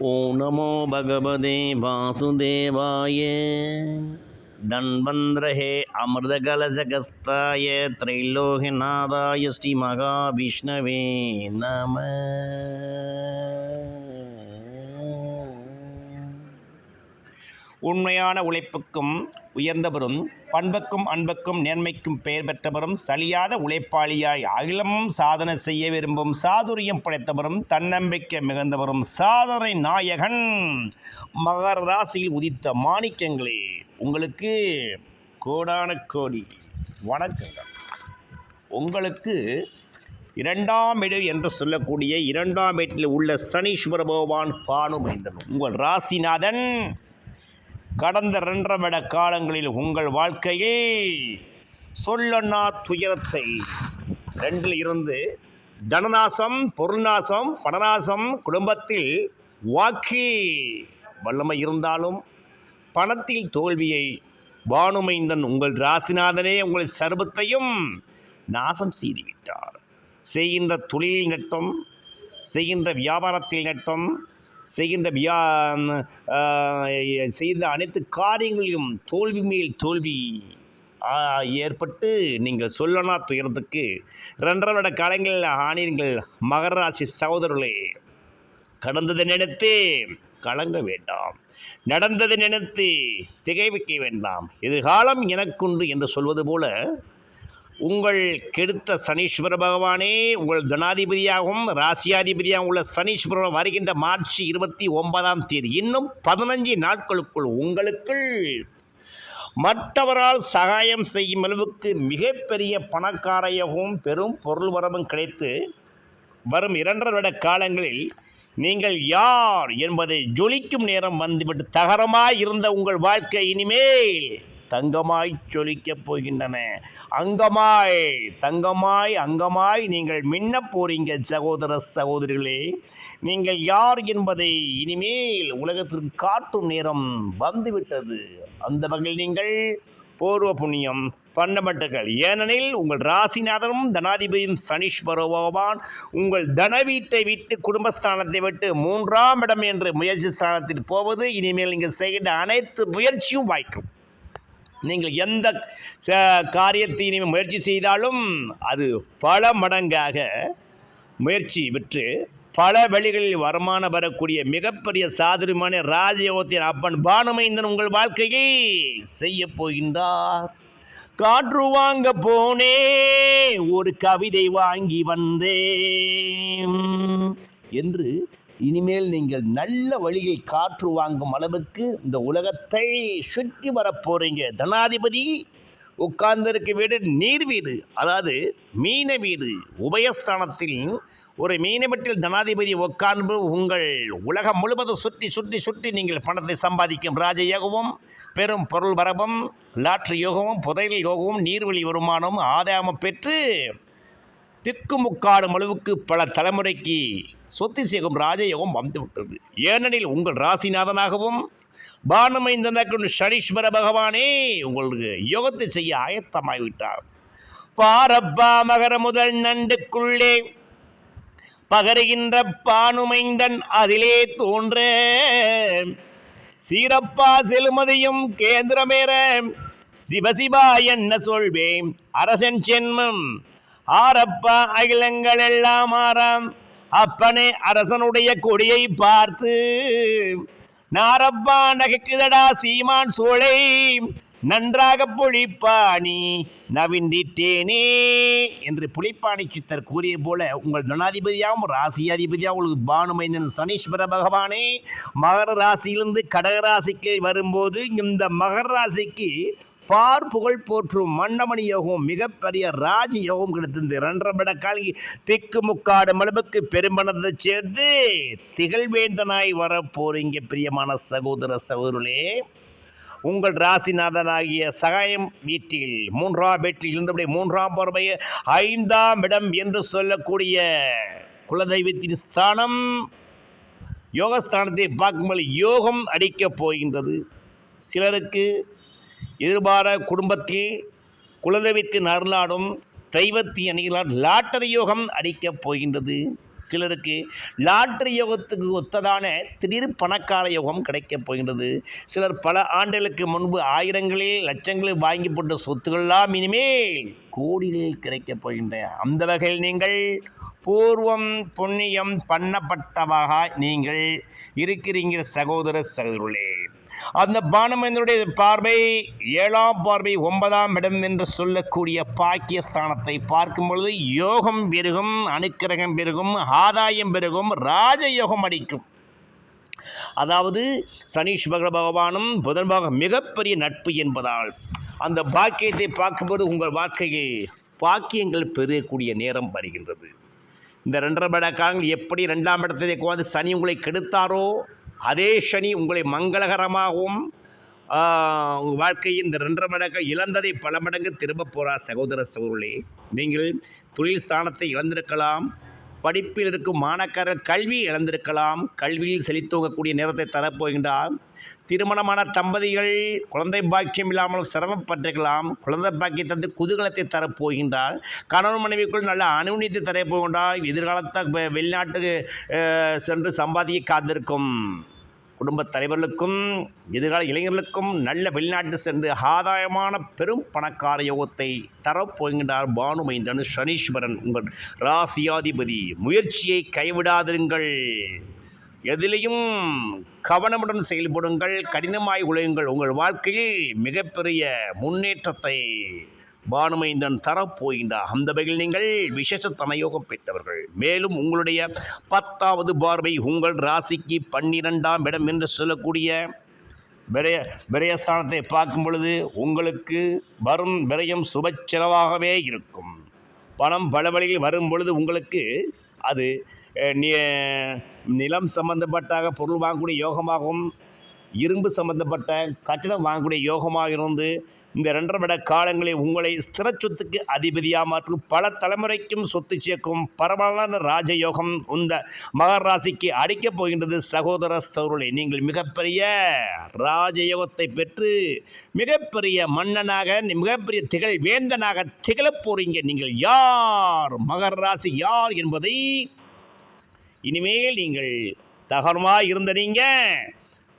ஓம் நமோ பகவதே வாசுதேவாய தன்வந்திரஹே அமிர்தகலசகஸ்தாய திரைலோகநாதாய ஸ்ரீ மகாவிஷ்ணவே நம உண்மையான உழைப்புக்கும் உயர்ந்தவரும் பண்புக்கும் அன்புக்கும் நேர்மைக்கும் பெயர் பெற்றவரும் சலியாத உழைப்பாளியாய் அகிலமும் சாதனை செய்ய விரும்பும் சாதுரியம் படைத்தவரும் தன்னம்பிக்கை மிகுந்தவரும் சாதனை நாயகன். மகர ராசியில் உதித்த மாணிக்கங்களே உங்களுக்கு கோடான கோடி வணக்கங்கள். உங்களுக்கு இரண்டாம் இடம் என்று சொல்லக்கூடிய இரண்டாம் இடத்தில் உள்ள சனீஸ்வர பகவான் பானுமைந்தன் உங்கள் ராசிநாதன் கடந்த ரெண்டரை விட காலங்களில் உங்கள் வாழ்க்கையே சொல்லண்ணா துயரத்தை ரெண்டில் இருந்து தனநாசம் பொருள்நாசம் பணநாசம் குடும்பத்தில் வாக்கி வல்லமை இருந்தாலும் பணத்தில் தோல்வியை பானுமைந்தன் உங்கள் ராசிநாதனே உங்கள் சர்வத்தையும் நாசம் செய்துவிட்டார். செய்கின்ற தொழிலில் நட்டம் செய்கின்ற வியாபாரத்தில் நட்டம் செய்கின்ற வியா செய்த அனைத்து காரியங்களிலும் தோல்வி மேல் தோல்வி. ஏற்பட்டு நீங்கள் சொல்லனா துயரத்துக்கு ரெண்டரை வருட காலங்களில் ஆனீர்கள் மகர ராசி சகோதரர்களே. கடந்ததை நினைத்து கலங்க வேண்டாம். நடந்ததை நினைத்து திகைவிக்க வேண்டாம். எதிர்காலம் எனக்குண்டு என்று சொல்வது போல உங்கள் கெடுத்த சனீஸ்வர பகவானே உங்கள் தனாதிபதியாகவும் ராசியாதிபதியாகவும் உள்ள சனீஸ்வரன் வருகின்ற மார்ச் இருபத்தி ஒன்பதாம் தேதி. இன்னும் பதினஞ்சு நாட்களுக்குள் உங்களுக்குள் மற்றவரால் சகாயம் செய்யும் அளவுக்கு மிகப்பெரிய பணக்காரையகவும் பெரும் பொருள் வரவும் கிடைத்து வரும் இரண்டரை வருட காலங்களில் நீங்கள் யார் என்பதை ஜொலிக்கும் நேரம் வந்துவிட்டு தகரமாக இருந்த உங்கள் வாழ்க்கை இனிமேல் தங்கமாய் சொலிக்கப் போகின்றன. அங்கமாய் தங்கமாய் அங்கமாய் நீங்கள் மின்ன போறீங்க சகோதர சகோதரிகளே. நீங்கள் யார் என்பதை இனிமேல் உலகத்திற்கு காட்டும் நேரம் வந்துவிட்டது. அந்த வகையில் நீங்கள் பூர்வ புண்ணியம் பண்ணப்பட்டர்கள் ஏனெனில் உங்கள் ராசிநாதனும் தனாதிபதியும் சனீஸ்வர பகவான் உங்கள் தன வீட்டை விட்டு குடும்பஸ்தானத்தை விட்டு மூன்றாம் இடம் என்று முயற்சி ஸ்தானத்தில் போவது இனிமேல் நீங்கள் செய்கின்ற அனைத்து முயற்சியும் வாய்க்கும். நீங்கள் எந்த ச- காரியத்தை முயற்சி செய்தாலும் அது பல மடங்காக முயற்சி விற்று பல வழிகளில் வருமானம் வரக்கூடிய மிகப்பெரிய சாதுரியமான ராஜயோகத்தின் அப்பன் பானுமைந்தன் உங்கள் வாழ்க்கையை செய்ய போகின்றார். காற்று வாங்க போனே ஒரு கவிதை வாங்கி வந்தேன். என்று இனிமேல் நீங்கள் நல்ல வழியில் காற்று வாங்கும் அளவுக்கு இந்த உலகத்தை சுற்றி வரப்போகிறீங்க தனாதிபதி உட்கார்ந்திருக்க வீடு நீர் வீடு அதாவது மீன வீடு. உபயஸ்தானத்தில் ஒரு மீனவட்டில் தனாதிபதி உட்கார்ந்து உங்கள் உலகம் முழுவதும் சுற்றி சுற்றி சுற்றி நீங்கள் பணத்தை சம்பாதிக்கும் ராஜ யோகமும் பெரும் பொருள் வரவும் லாட்ரி யோகமும் புதையல் யோகமும் நீர்வழி வருமானமும் ஆதாயமும் பெற்று திக்குமுக்காடும் அளவுக்கு பல தலைமுறைக்கு சொத்து சேர்க்கும் ராஜயோகம் வந்துவிட்டது. ஏனெனில் உங்கள் ராசிநாதனாகவும் பானமைந்தனக்கு சனீஸ்வர பகவானே உங்களுக்கு யோகத்தை செய்ய ஆயத்தமாகிவிட்டார். பாரப்பா மகர முதல் நண்டுக்குள்ளே பகருகின்ற பானுமைந்தன் அதிலே தோன்ற. சீரப்பா செலுமதியும் கேந்திரமேற. சிவசிவா என்ன சொல்வேன்? அரசன் சென்மம். ஆரப்பா அகிலங்கள் எல்லாம் ஆறாம். அப்பனே அரசனுடைய கொடியை பார்த்து நாரப்பா நகைக்குதடா சீமான் சோலை நன்றாக புளிப்பாணி நவிந்திட்டேனே என்று புலிப்பாணி சித்தர் கூறிய போல உங்கள் தனாதிபதியாகவும் ராசியாதிபதியாகவும் உங்களுக்கு பானுமைந்தன் சனீஸ்வர பகவானே மகர ராசியிலிருந்து கடக ராசிக்கு வரும்போது இந்த மகர ராசிக்கு பார் புகழ் போற்றும் மன்னமணி யோகம் மிகப்பெரிய ராஜ யோகம் கிடைத்திருந்து ரெண்டரை விட காலி திக்கு முக்காடு மளவுக்கு பெருமனத்தை சேர்த்து திகழ்வேந்தனாய் வர போறீங்க பிரியமான சகோதர சகோதரே உங்கள் ராசிநாதனாகிய சகாயம் வீட்டில் மூன்றாம் வீட்டில் இருந்தபடி மூன்றாம் பார்வையை ஐந்தாம் இடம் என்று சொல்லக்கூடிய குலதெய்வத்தின் ஸ்தானம் யோகஸ்தானத்தை பார்க்கும்போது யோகம் அடிக்கப் போகின்றது. சிலருக்கு எதிர்பார குடும்பத்தில் குலதெய்வத்தின் அருளாடும் தெய்வத்தி அணிகளால் லாட்டரி யோகம் அடிக்கப் போகின்றது. சிலருக்கு லாட்டரி யோகத்துக்கு ஒத்ததான திடீர் பணக்கார யோகம் கிடைக்கப் போகின்றது. சிலர் பல ஆண்டுகளுக்கு முன்பு ஆயிரங்களில் லட்சங்களில் வாங்கி போட்ட சொத்துக்கள்லாம் இனிமேல் கோடிகளில் கிடைக்கப் போகின்றன. அந்த வகையில் நீங்கள் பூர்வம் புண்ணியம் பண்ணப்பட்டவாக நீங்கள் இருக்கிறீங்க சகோதர சகோதரர்களே அந்த பானமேந்தனுடைய பார்வை ஏழாம் பார்வை ஒன்பதாம் இடம் என்று சொல்லக்கூடிய பாக்கியஸ்தானத்தை பார்க்கும் பொழுது யோகம் பெருகும் அனுக்கிரகம் பெருகும் ஆதாயம் பெருகும் ராஜயோகம் அடிக்கும் அதாவது சனீஸ்வர பகவானும் புதன் பகவான் மிகப்பெரிய நட்பு என்பதால் அந்த பாக்கியத்தை பார்க்கும்போது உங்கள் வாழ்க்கையில் பாக்கியங்கள் பெருகக்கூடிய நேரம் வருகின்றது. இந்த ரெண்டரை பட காலங்கள் எப்படி ரெண்டாம் இடத்தை உட்காந்து சனி உங்களை கெடுத்தாரோ அதே சனி உங்களை மங்களகரமாகவும் உங்கள் இந்த ரெண்டரை மடங்கு இழந்ததை பல மடங்கு திரும்ப போகிறார் சகோதர சகோதரி நீங்கள் தொழில் ஸ்தானத்தை இழந்திருக்கலாம். படிப்பில் இருக்கும் மாணாக்கர்கள் கல்வி இழந்திருக்கலாம். கல்வியில் செழித்தோங்கக்கூடிய நேரத்தை தரப்போகின்றார். திருமணமான தம்பதிகள் குழந்தை பாக்கியம் இல்லாமல் சிரமப்பட்டிருக்கலாம். குழந்தை பாக்கியத்தை குதூகலத்தை தரப்போகின்றார். கணவன் மனைவிக்குள் நல்ல அனுமதித்தை தரப்போகின்றார். எதிர்காலத்தை வெளிநாட்டுக்கு சென்று சம்பாதிக்க காத்திருக்கும். குடும்பத் தலைவர்களுக்கும் எதிர்கால இளைஞர்களுக்கும் நல்ல வெளிநாட்டு சென்று ஆதாயமான பெரும் பணக்கார யோகத்தை தரப்போகின்றார் பானுமைந்தன் சனீஸ்வரன். உங்கள் ராசியாதிபதி முயற்சியை கைவிடாதிருங்கள். எதிலையும் கவனமுடன் செயல்படுங்கள் கடினமாய் உழையுங்கள். உங்கள் வாழ்க்கையில் மிகப்பெரிய முன்னேற்றத்தை பானுமைந்தன் தரப்போகின்றார். அந்த வகையில் நீங்கள் விசேஷ தனயோகம் பெற்றவர்கள். மேலும் உங்களுடைய பத்தாவது பார்வை உங்கள் ராசிக்கு பன்னிரெண்டாம் இடம் என்று சொல்லக்கூடிய விரய விரயஸ்தானத்தை பார்க்கும் பொழுது உங்களுக்கு வரும் விரயம் சுப செலவாகவே இருக்கும். பணம் பல வழியில் வரும் பொழுது உங்களுக்கு அது நிலம் சம்பந்தப்பட்டாக பொருள் வாங்கக்கூடிய யோகமாகவும் இரும்பு சம்பந்தப்பட்ட கட்டிடம் வாங்கக்கூடிய யோகமாக இருந்து இந்த ரெண்டரை விட காலங்களில் உங்களை ஸ்திர சொத்துக்கு அதிபதியாக மாற்றும் பல தலைமுறைக்கும் சொத்து சேர்க்கும் பரவலான ராஜயோகம் இந்த மகர ராசிக்கு அடிக்கப் போகின்றது சகோதர சௌரலை நீங்கள் மிகப்பெரிய ராஜயோகத்தை பெற்று மிகப்பெரிய மன்னனாக மிகப்பெரிய திகழ் வேந்தனாக திகழப் போறீங்க. நீங்கள் யார்? மகர ராசி யார் என்பதை இனிமேல் நீங்கள் தகரமாக இருந்த நீங்கள்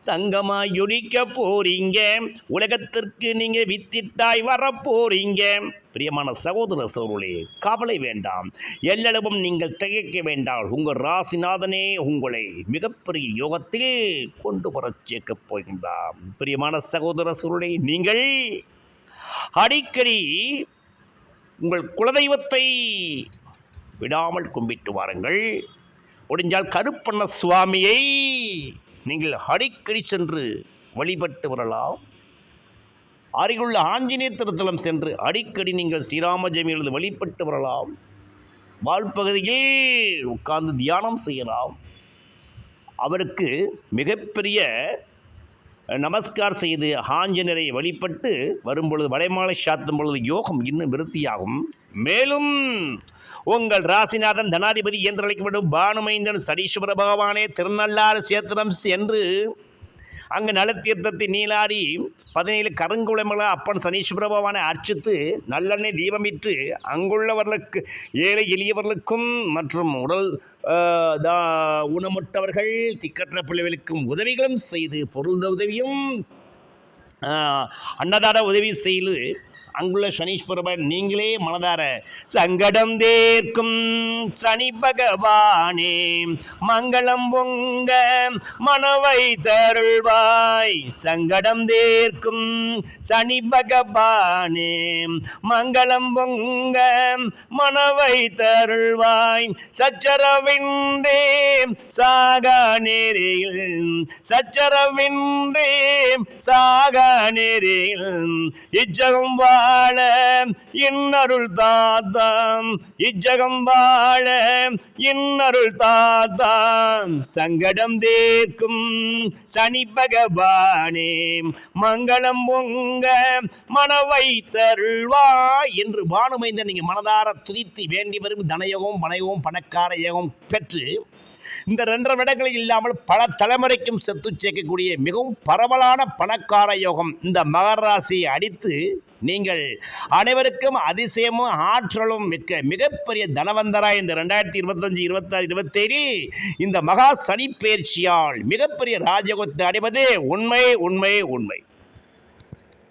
தங்கமாய் ஜொலிக்க போறீங்க. உலகத்திற்கு நீங்க வித்திட்டாய் வர போறீங்க பிரியமான சகோதர சோருளே கவலை வேண்டாம். எல்லளவும் நீங்கள் திகைக்க வேண்டாம். உங்கள் ராசிநாதனே உங்களை மிகப்பெரிய யோகத்தில் கொண்டு வர சேர்க்கப் போகின்றார். பிரியமான சகோதர சோருளே நீங்கள் அடிக்கடி உங்கள் குலதெய்வத்தை விடாமல் கும்பிட்டு வாருங்கள். முடிஞ்சால் கருப்பண்ண சுவாமியை நீங்கள் அடிக்கடி சென்று வழிபட்டு வரலாம். அருகுள்ள ஆஞ்சநேயர் திருத்தலம் சென்று அடிக்கடி நீங்கள் ஸ்ரீராம ஜெயம் வழிபட்டு வரலாம். வாழ்பகுதியில் உட்கார்ந்து தியானம் செய்யலாம். அவருக்கு மிகப்பெரிய நமஸ்கார் செய்து ஆஞ்சநேயரை வழிபட்டு வரும்பொழுது வடைமாலை சாத்தும் பொழுது யோகம் இன்னும் விருத்தியாகும். மேலும் உங்கள் ராசிநாதன் தனாதிபதி என்று அழைக்கப்படும் பானுமைந்தன் சடீஸ்வர பகவானே திருநள்ளாறு சேத்திரம் சென்று அங்கு நலத்தீர்த்தத்தை நீலாடி பதினேழு கருங்குளமல அப்பன் சனீஸ்வர பகவானை அர்ச்சித்து நல்லெண்ணெய் தீபமிட்டு அங்குள்ளவர்களுக்கு ஏழை எளியவர்களுக்கும் மற்றும் உடல் ஊனமுட்டவர்கள் தா- திக்கற்ற பிள்ளைகளுக்கும் உதவிகளும் செய்து பொருந்த உதவியும் அன்னதான உதவி செய்து அங்குள்ள சனீஸ்வரபன் நீங்களே மனதார சங்கடம் தேர்க்கும் சனி பகவானே மங்களம் பொங்க மனவை தருள்வாய். சங்கடம் தேர்க்கும் சனி பகவானே மங்களம் பொங்க மனவை தருள்வாய். சச்சரவின்றே சாகா நேரில் சச்சரவின்றே சாகா நேரில் இச்சகம் வா வாழ இன்னருள் தாத்தாம் இச்சகம் வாழ இன்னருள் தாத்தாம். சங்கடம் தேக்கும் சனி பகவானே மங்களம் உங்க மனவை தருள்வா என்று பானுமைந்த நீங்கள் மனதார துதித்து வேண்டி வரும் தனயோகம் பணயோகம் பணக்கார யோகம் பெற்று இந்த ரெண்டரை வருடங்களில் இல்லாமல் பல தலைமுறைக்கும் செத்து சேர்க்கக்கூடிய மிகவும் பரவலான பணக்கார யோகம் இந்த மகர ராசியை அடித்து நீங்கள் அனைவருக்கும் அதிசயமும் ஆற்றலும் மிக்க மிகப்பெரிய தனவந்தரா இந்த ரெண்டாயிரத்தி இருபத்தஞ்சு இருபத்தாறு இருபத்தேழில் இந்த மகா சனி பயிற்சியால் மிகப்பெரிய ராஜயோகத்தை அடைவது உண்மை உண்மை உண்மை.